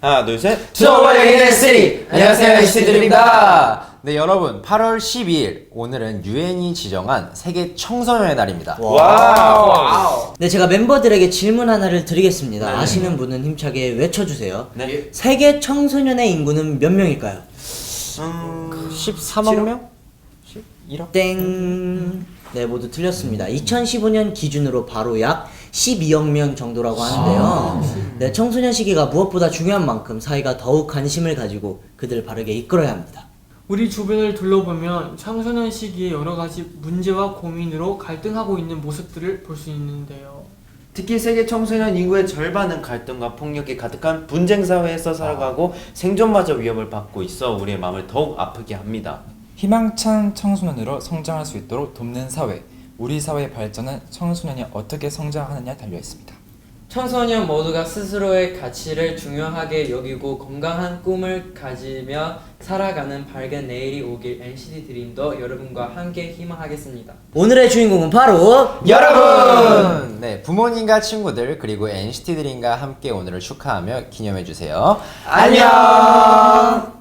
하나 둘 셋. 투어버리게 NCT 안녕하세요 NCT입니다. 네 여러분 8월 12일 오늘은 유엔이 지정한 세계 청소년의 날입니다. 와우. 네 제가 멤버들에게 질문 하나를 드리겠습니다. 아시는 분은 힘차게 외쳐주세요. 네. 세계 청소년의 인구는 몇 명일까요? 음. 14만 명? 1억? 땡. 네 모두 틀렸습니다. 2015년 기준으로 바로 약 12억 명 정도라고 하는데요. 네 청소년 시기가 무엇보다 중요한 만큼 사회가 더욱 관심을 가지고 그들을 바르게 이끌어야 합니다. 우리 주변을 둘러보면 청소년 시기에 여러 가지 문제와 고민으로 갈등하고 있는 모습들을 볼 수 있는데요. 특히 세계 청소년 인구의 절반은 갈등과 폭력이 가득한 분쟁 사회에서 살아가고 생존마저 위협을 받고 있어 우리의 마음을 더욱 아프게 합니다. 희망찬 청소년으로 성장할 수 있도록 돕는 사회, 우리 사회의 발전은 청소년이 어떻게 성장하느냐에 달려 있습니다. 청소년 모두가 스스로의 가치를 중요하게 여기고 건강한 꿈을 가지며 살아가는 밝은 내일이 오길 NCT 드림도 여러분과 함께 희망하겠습니다. 오늘의 주인공은 바로 여러분! 네 부모님과 친구들 그리고 NCT 드림과 함께 오늘을 축하하며 기념해 주세요. 안녕.